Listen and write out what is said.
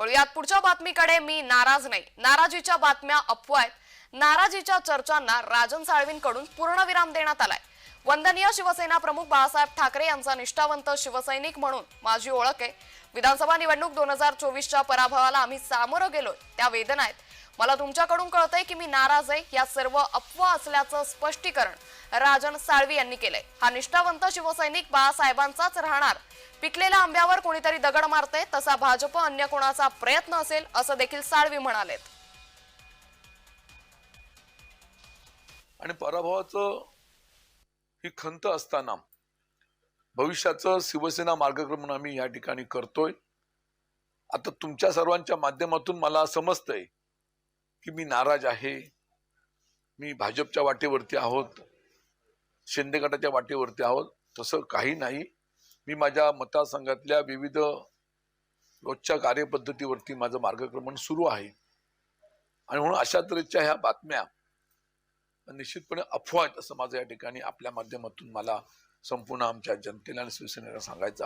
वळूयात पुढच्या बातमीकडे मी नाराज नाही. नाराजीच्या बातम्या अफवा आहेत. नाराजीच्या चर्चांना राजन साळवींकडून पूर्णविराम देण्यात आलाय. वंदनीय शिवसेना प्रमुख बाळासाहेब ठाकरे यांचा निष्ठावंत शिवसैनिक म्हणून माझी ओळख आहे. विधानसभा निवडणूक दोन हजार चोवीसच्या पराभवाला आम्ही सामोरं गेलोय. त्या वेदना आहेत मला तुमच्याकडून कळतंय की मी नाराज आहे. या सर्व अफवा असल्याचं स्पष्टीकरण राजन साळवी यांनी केलंय. हा निष्ठावंत शिवसैनिक बाळासाहेबांचाच राहणार. पिकलेल्या आंब्यावर कोणीतरी दगड मारते तसा भाजप अन्य कोणाचा प्रयत्न असेल असं देखील साळवी म्हणालेत. आणि पराभवाचं ही खंत असताना भविष्याचं शिवसेना मार्गक्रमण आम्ही या ठिकाणी करतोय. आता तुमच्या सर्वांच्या माध्यमातून मला समजतंय की मी नाराज आहे. मी भाजपच्या वाटेवरती आहोत. शिंदे गटाच्या वाटेवरती आहोत. तसं काही नाही. मी माझ्या मतदारसंघातल्या विविध रोजच्या कार्यपद्धतीवरती माझं मार्गक्रमण सुरू आहे. आणि म्हणून अशा तऱ्हेच्या ह्या बातम्या निश्चितपणे अफवा आहेत असं माझं या ठिकाणी आपल्या माध्यमातून मला संपूर्ण आमच्या जनतेला आणि शिवसेनेला सांगायचं